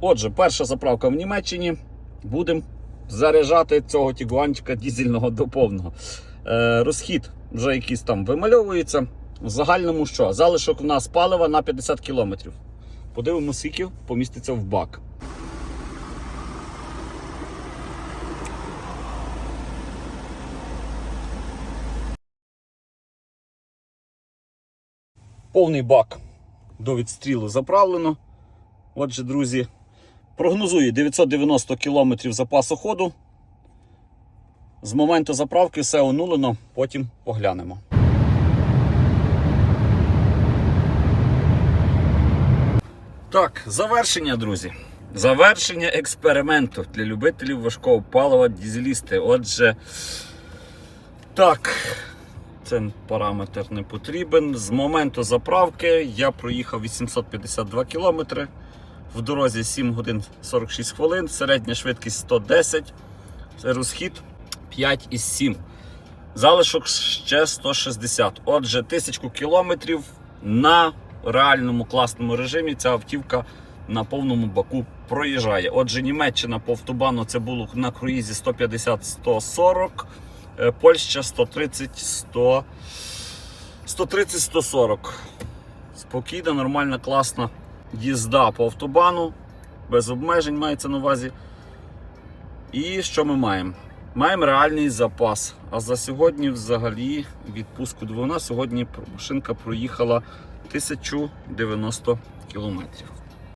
Отже, перша заправка в Німеччині. Будемо заряджати цього тігуанчика дізельного до повного. Е, розхід вже якийсь там вимальовується. В загальному що? Залишок у нас палива на 50 км. Подивимося, скільки поміститься в бак. Повний бак до відстрілу заправлено. Отже, друзі, прогнозую 990 км запасу ходу. З моменту заправки все онулено, потім поглянемо. Так, завершення, друзі. Завершення експерименту для любителів важкого палива дізелісти. Отже, так, це параметр не потрібен. З моменту заправки я проїхав 852 кілометри. В дорозі 7 годин 46 хвилин, середня швидкість 110, це розхід 5,7. Залишок ще 160. Отже, тисячку кілометрів на реальному класному режимі ця автівка на повному баку проїжджає. Отже, Німеччина по автобану це було на круїзі 150-140, е, Польща 130-100. 130-140. Спокійна, нормальна, класна їзда по автобану, без обмежень мається на увазі. І що ми маємо? Маємо реальний запас. А за сьогодні, взагалі, відпуску двигуна, сьогодні машинка проїхала 1090 кілометрів.